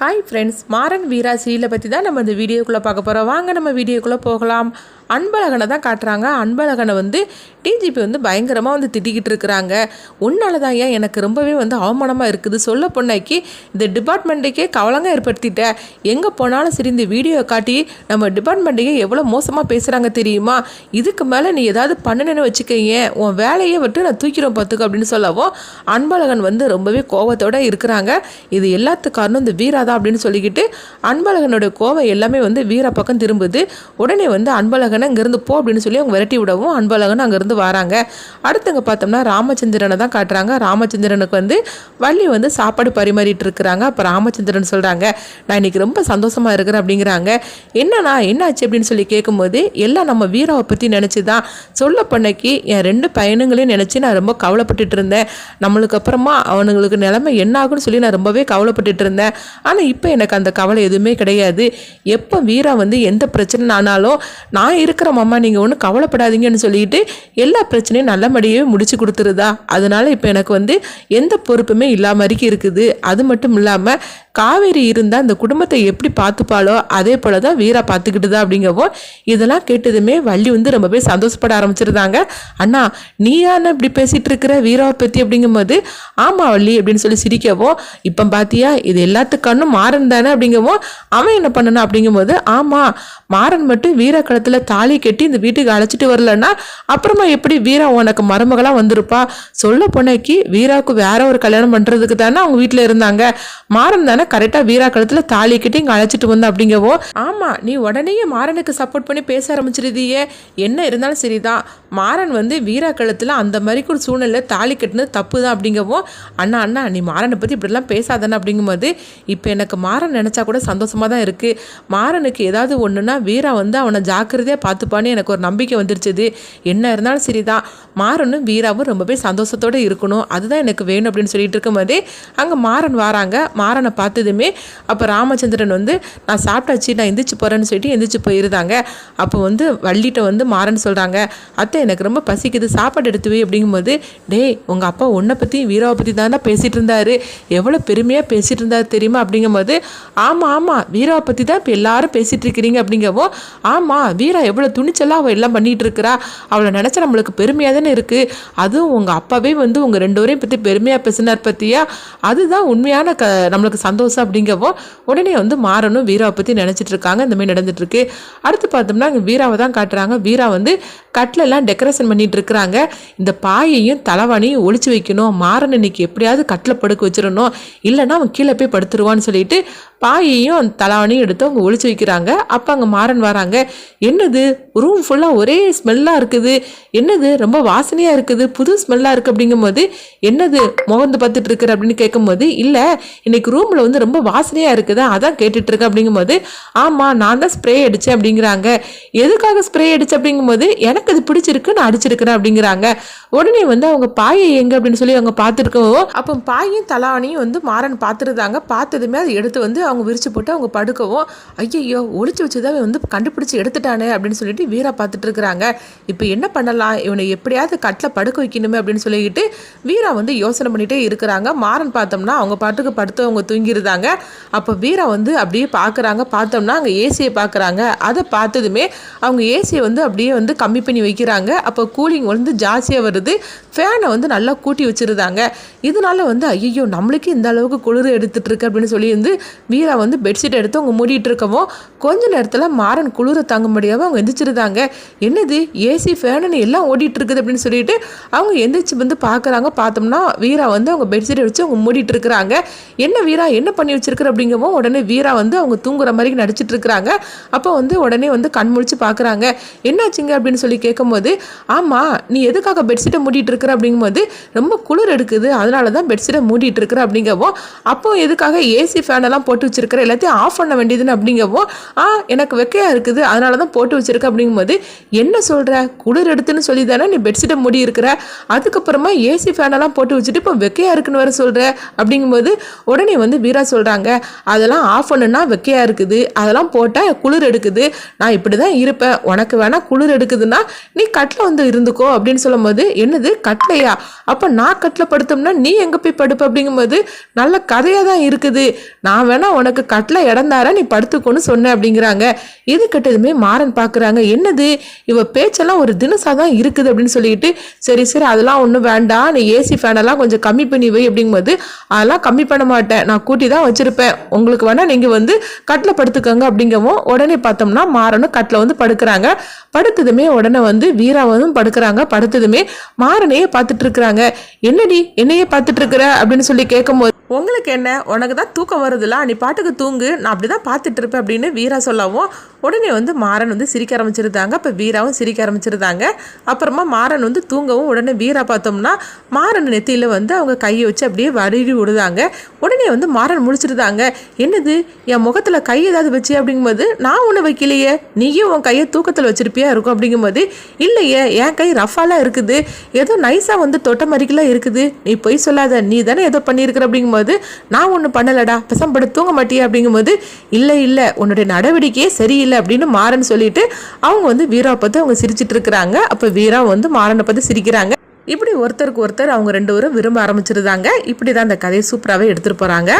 Hi friends Maran Veera சீரியில் பற்றி தான் நம்ம இந்த வீடியோக்குள்ளே பார்க்க போகிறோம் வாங்க நம்ம வீடியோக்குள்ளே போகலாம். அன்பழகனை தான் காட்டுறாங்க. அன்பழகனை வந்து டிஜிபி வந்து பயங்கரமாக வந்து திட்டிக்கிட்டு இருக்கிறாங்க. உன்னால தான் ஏன் எனக்கு ரொம்பவே வந்து அவமானமாக இருக்குது? சொல்ல பொண்ணைக்கு இந்த டிபார்ட்மெண்ட்டுக்கே கவலங்க ஏற்படுத்திட்ட. எங்கே போனாலும் சரி இந்த வீடியோ காட்டி நம்ம டிபார்ட்மெண்ட்டுக்கே எவ்வளோ மோசமாக பேசுகிறாங்க தெரியுமா? இதுக்கு மேலே நீ ஏதாவது பண்ணணுன்னு வச்சுக்கோங்க உன் வேலையை விட்டு நான் தூக்கிறோம் பார்த்துக்க அப்படின்னு சொல்லவும் அன்பழகன் வந்து ரொம்பவே கோவத்தோடு இருக்கிறாங்க. இது எல்லாத்து காரணம் இந்த வீரா தான் அப்படின்னு சொல்லிக்கிட்டு அன்பழகனோட கோவம் எல்லாமே வந்து வீர பக்கம் திரும்புது. உடனே வந்து அன்பழகனை இங்கேருந்து போ அப்படின்னு சொல்லி அவங்க விரட்டி விடவும் அன்பழகன் அங்கேருந்து வராங்க. அடுத்தங்க பார்த்தோம்னா ராமச்சந்திரனை தான் காட்டுறாங்க. ராமச்சந்திரனுக்கு வந்து வள்ளி வந்து சாப்பாடு பரிமாறிட்டு இருக்கிறாங்க. அப்போ ராமச்சந்திரன் சொல்கிறாங்க நான் இன்னைக்கு ரொம்ப சந்தோஷமாக இருக்கிறேன் அப்படிங்கிறாங்க. என்னண்ணா என்னாச்சு? அப்படின்னு சொல்லி கேட்கும்போது எல்லாம் நம்ம வீராவை பற்றி நினச்சி தான் சொல்ல பண்ணக்கு என் ரெண்டு பையனுங்களையும் நினச்சி நான் ரொம்ப கவலைப்பட்டுட்டு இருந்தேன். நம்மளுக்கு அப்புறமா அவனுங்களுக்கு நிலைமை என்ன ஆகும்னு சொல்லி நான் ரொம்பவே கவலைப்பட்டுட்டு இருந்தேன். ஆனால் இப்போ எனக்கு அந்த கவலை எதுவுமே கிடையாது. எப்போ வீரா வந்து எந்த பிரச்சனை ஆனாலும் நான் இருக்கிற மாமா நீங்கள் ஒன்றும் கவலைப்படாதீங்கன்னு சொல்லிட்டு எல்லா பிரச்சனையும் நல்லபடியே முடிச்சு கொடுத்துருதா? அதனால் இப்போ எனக்கு வந்து எந்த பொறுப்புமே இல்லாம இருக்குது. அது மட்டும் இல்லாமல் காவேரி இருந்தால் அந்த குடும்பத்தை எப்படி பார்த்துப்பாளோ அதே போல தான் வீரா பார்த்துக்கிட்டுதா அப்படிங்கவோ இதெல்லாம் கேட்டதுமே வள்ளி வந்து ரொம்பவே சந்தோஷப்பட ஆரம்பிச்சிருந்தாங்க. அண்ணா நீ யானை இப்படி பேசிகிட்டு இருக்கிற வீராவை பற்றி அப்படிங்கும்போது ஆமாம் வள்ளி அப்படின்னு சொல்லி சிரிக்கவோ இப்போ பார்த்தியா இது எல்லாத்துக்கண்ணும் மாறன் தானே? அப்படிங்கவோ அவன் என்ன பண்ணணும்? அப்படிங்கும்போது ஆமாம் மாறன் மட்டும் வீரா களத்தில் தாலி கட்டி இந்த வீட்டுக்கு அழைச்சிட்டு வரலன்னா அப்புறமா எப்படி வீரா உனக்கு மருமகளாக வந்திருப்பா? சொல்ல போனக்கு வீராவுக்கு வேற ஒரு கல்யாணம் பண்ணுறதுக்கு தானே அவங்க வீட்டில் இருந்தாங்க. மாறன் தானே கரெக்டாக வீரா கழுத்தில் தாலி இங்கே அழைச்சிட்டு வந்த அப்படிங்கவோ ஆமாம் நீ உடனேயே மாறனுக்கு சப்போர்ட் பண்ணி பேச ஆரம்பிச்சிருதியே. என்ன இருந்தாலும் சரிதான். மாறன் வந்து வீரா கழுத்தில் அந்த மாதிரி ஒரு சூழ்நிலை தாலி கட்டினது தப்பு தான் அப்படிங்கவும் அண்ணா அண்ணா நீ மாறனை பற்றி இப்படிலாம் பேசாதானே அப்படிங்கும்போது இப்போ எனக்கு மாறன் நினச்சா கூட சந்தோஷமாக தான் இருக்குது மாறனுக்கு ஏதாவது ஒன்றுனா வீரா வந்து அவனை ஜாக்கிரதையாக பார்த்துப்பான்னு எனக்கு ஒரு நம்பிக்கை வந்துருச்சுது. என்ன இருந்தாலும் சரிதான். மாறனும் வீராவும் ரொம்பவே சந்தோஷத்தோடு இருக்கணும். அதுதான் எனக்கு வேணும் அப்படின்னு சொல்லிட்டு இருக்கும்போதே அங்கே மாறன் வராங்க. மாறனை பார்த்ததுமே அப்போ ராமச்சந்திரன் வந்து நான் சாப்பிட்டாச்சு நான் எந்திரிச்சு போகிறேன்னு சொல்லிட்டு எந்திரிச்சு போயிருந்தாங்க. அப்போ வந்து வள்ளிட்ட வந்து மாறன் சொல்கிறாங்க அத்தை எனக்கு ரொம்ப பசிக்குது சாப்பாடு எடுத்துவே அப்படிங்கும்போது டேய் உங்கள் அப்பா உன்னை பற்றி வீராவை பற்றி தானே பேசிகிட்டு இருந்தாரு எவ்வளோ பெருமையாக பேசிகிட்டு இருந்தாரு தெரியுமா அப்படிங்கும்போது ஆமாம் ஆமாம் வீராவை பற்றி தான் இப்போ எல்லாரும் பேசிகிட்டு இருக்கிறீங்க அப்படிங்கவும் ஆமாம் வீரா எவ்வளோ துணிச்சலாக அவள் எல்லாம் பண்ணிகிட்டு இருக்கிறா அவளை நினச்சா நம்மளுக்கு பெருமையாக தானே இருக்குது அதுவும் உங்கள் அப்பாவே வந்து உங்கள் ரெண்டு பேரையும் பற்றி பெருமையாக பேசினார் பற்றியா அதுதான் உண்மையான க நம்மளுக்கு சந்தோஷம் அப்படிங்கவும் உடனே வந்து மாறணும் வீராவை பற்றி நினச்சிட்டு இருக்காங்க. இந்த மாதிரி நடந்துட்டு இருக்கு. அடுத்து பார்த்தோம்னா அங்கே வீராவை தான் காட்டுறாங்க. வீரா வந்து கட்டிலெல்லாம் டெக்கரேஷன் பண்ணிட்டு இருக்கிறாங்க இந்த பாயையும் தலைவாணியும் ஒழிச்சு வைக்கணும். மாறன் இன்னைக்கு எப்படியாவது கட்டில் படுக்க வச்சிடணும். இல்லைன்னா அவன் கீழே போய் படுத்துருவான்னு சொல்லிட்டு பாயையும் தலாவணியும் எடுத்து அவங்க ஒழிச்சு வைக்கிறாங்க. அப்போ அங்கே மாறன் வராங்க. என்னது? ரூம் ஃபுல்லாக ஒரே ஸ்மெல்லாக இருக்குது. என்னது? ரொம்ப வாசனையாக இருக்குது. புது ஸ்மெல்லாக இருக்குது அப்படிங்கும்போது என்னது முகந்து பார்த்துட்டு இருக்கிற அப்படின்னு கேட்கும்போது இல்லை இன்னைக்கு ரூமில் வந்து ரொம்ப வாசனையாக இருக்குது. அதான் கேட்டுட்ருக்கு அப்படிங்கும்போது ஆமாம் நான் தான் ஸ்ப்ரே அடித்தேன் அப்படிங்கிறாங்க. எதுக்காக ஸ்ப்ரே அடித்தேன் அப்படிங்கும்போது எனக்கு அது பிடிச்சிருக்கு நான் அடிச்சிருக்கிறேன் அப்படிங்கிறாங்க. உடனே வந்து அவங்க பாயை எங்கே அப்படின்னு சொல்லி அவங்க பார்த்துருக்கோம் அப்போ பாயும் தலாவணியும் வந்து மாறன் பார்த்துருந்தாங்க. பார்த்ததுமே அதை எடுத்து வந்து அவங்க விரிச்சு போட்டு அவங்க படுக்கவும் ஐயையோ ஒழிச்சு வச்சுதான் வந்து கண்டுபிடிச்சி எடுத்துட்டானே அப்படின்னு சொல்லிட்டு வீரா பார்த்துட்டு இருக்கிறாங்க. இப்போ என்ன பண்ணலாம்? இவனை எப்படியாவது கட்டில் படுக்க வைக்கணுமே அப்படின்னு சொல்லிக்கிட்டு வீரா வந்து யோசனை பண்ணிகிட்டே இருக்கிறாங்க. மாறன் பார்த்தோம்னா அவங்க பாட்டுக்கு படுத்து அவங்க தூங்கியிருந்தாங்க அப்போ வீரா வந்து அப்படியே பார்க்குறாங்க பார்த்தோம்னா அங்கே ஏசியை பார்க்குறாங்க அதை பார்த்ததுமே அவங்க ஏசியை வந்து அப்படியே வந்து கம்மி பண்ணி வைக்கிறாங்க. அப்போ கூலிங் வந்து ஜாஸ்தியாக வருது. ஃபேனை வந்து நல்லா கூட்டி வச்சுருந்தாங்க. இதனால வந்து ஐயோ நம்மளுக்கு இந்த அளவுக்கு குளிர் எடுத்துட்டு இருக்கு அப்படின்னு சொல்லி வந்து வீரா வந்து பெட்ஷீட் எடுத்து அவங்க மூடிட்டு இருக்கவும் கொஞ்ச நேரத்தில் மாறன் குளிர தாங்க முடியாமல் அவங்க எந்திரிச்சிருந்தாங்க. என்னது ஏசி ஃபேனுன்னு எல்லாம் ஓடிட்டு இருக்குது அப்படின்னு சொல்லிட்டு அவங்க எந்திரிச்சு வந்து பார்க்குறாங்க பார்த்தோம்னா வீரா வந்து அவங்க பெட்ஷீட் வச்சு அவங்க மூடிட்டு இருக்கிறாங்க. என்ன வீரா என்ன பண்ணி வச்சிருக்கிற அப்படிங்கவும் உடனே வீரா வந்து அவங்க தூங்குற மாதிரி நடிச்சிட்டு இருக்கிறாங்க. அப்போ வந்து உடனே வந்து கண் முழிச்சு பார்க்குறாங்க என்னாச்சுங்க அப்படின்னு சொல்லி கேட்கும்போது ஆமாம் நீ எதுக்காக பெட்ஷீட்டை மூடிட்டு இருக்கிற அப்படிங்கும்போது ரொம்ப குளிர் எடுக்குது. அதனால தான் பெட்ஷீட்டை மூடிட்டு இருக்கிற அப்படிங்கவும் அப்போ எதுக்காக ஏசி ஃபேனெல்லாம் போட்டு வச்சிருக்கிற எல்லாத்தையும் ஆஃப் பண்ண வேண்டியதுன்னு அப்படிங்கவும் ஆ எனக்கு வெக்கையாக இருக்குது அதனால தான் போட்டு வச்சிருக்க. அப்படிங்கும்போது என்ன சொல்கிற குளிர் எடுத்துன்னு சொல்லி தானே நீ பெட்ஷீட்டை மூடி இருக்கிற? அதுக்கப்புறமா ஏசி ஃபேனெல்லாம் போட்டு வச்சுட்டு இப்போ வெக்கையாக இருக்குன்னு வர சொல்கிற அப்படிங்கும்போது உடனே வந்து வீரா சொல்கிறாங்க அதெல்லாம் ஆஃப் பண்ணுன்னா வெக்கையாக இருக்குது அதெல்லாம் போட்டால் குளிர் எடுக்குது நான் இப்படி தான் இருப்பேன் உனக்கு வேணால் குளிர் எடுக்குதுன்னா நீ கட்டில் வந்து இருந்துக்கோ. அப்படின்னு சொல்லும்போது என்னது கட்டலையா? அப்போ நான் கட்டில் படுத்தோம்னா நீ எங்கே போய் படுப்ப? அப்படிங்கும்போது நல்ல கதையாக தான் இருக்குது நான் வேணால் உனக்கு கட்டில் இடம் நீ படுத்துக்கோன்னு சொன்னேன் அப்படிங்கிறாங்க. இது கெட்டதுமே மாறன் பார்க்குறாங்க என்னது? இவ பேச்செல்லாம் ஒரு தினசா தான் இருக்குது அப்படின்னு சொல்லிட்டு சரி சரி அதெல்லாம் ஒன்றும் வேண்டாம். நீ ஏசி ஃபேனெல்லாம் கொஞ்சம் கம்மி பண்ணி வை அப்படிங்கும்போது அதெல்லாம் கம்மி பண்ண மாட்டேன். நான் கூட்டி தான் வச்சுருப்பேன். உங்களுக்கு வேணால் நீங்கள் வந்து கட்டில் படுத்துக்கோங்க அப்படிங்கவும் உடனே பார்த்தோம்னா மாறனும் கட்டில் வந்து படுக்கிறாங்க. படுத்ததுமே உடனே வந்து வீராவும் படுக்கிறாங்க. படுத்ததுமே மாறனையே பார்த்துட்டு இருக்கிறாங்க. என்னடி? என்னையே பார்த்துட்டு இருக்கிற? அப்படின்னு சொல்லி கேட்கும்போது உங்களுக்கு என்ன? உனக்கு தான் தூக்கம் வருதுல்ல நீ பாட்டுக்கு தூங்கு நான் அப்படி தான் பார்த்துட்டு இருப்பேன் அப்படின்னு வீரா சொல்லவும் உடனே வந்து மாறன் வந்து சிரிக்க ஆரம்பிச்சிருந்தாங்க. அப்போ வீராவும் சிரிக்க ஆரம்பிச்சிருந்தாங்க. அப்புறமா மாறன் வந்து தூங்கவும் உடனே வீரா பார்த்தோம்னா மாறன் நெத்தியில் வந்து அவங்க கையை வச்சு அப்படியே வருடி விடுதாங்க. உடனே வந்து மாறன் முடிச்சிருந்தாங்க என்னது? என் முகத்தில் கை ஏதாவது வச்சு அப்படிங்கும்போது நான் ஒன்று வைக்கலையே. நீயும் உன் கையை தூக்கத்தில் வச்சிருப்பியா? இருக்கும் அப்படிங்கும்போது இல்லையே என் கை ரஃபாலாம் இருக்குது. ஏதோ நைஸாக வந்து தொட்ட மாதிரிக்கெல்லாம் இருக்குது. நீ பொய் சொல்லாத. நீ தானே ஏதோ பண்ணியிருக்கிற அப்படிங்கும்போது நான் ஒன்றும் பண்ணலடா. பசம்படு தூங்க மாட்டியா அப்படிங்கும்போது இல்லை இல்லை உன்னுடைய நடவடிக்கையே சரியில்லை அப்படின்னு மாறன் சொல்லிட்டு அவங்க வந்து வீராவை பார்த்து அவங்க சிரிச்சிட்டு இருக்கிறாங்க. அப்போ வீரா வந்து மாறனை பார்த்து சிரிக்கிறாங்க. இப்படி ஒருத்தருக்கு ஒருத்தர் அவங்க ரெண்டு பேரும் விரும்ப ஆரம்பிச்சிருந்தாங்க. இப்படி தான் அந்த கதையை சூப்பராகவே எடுத்துகிட்டு போகிறாங்க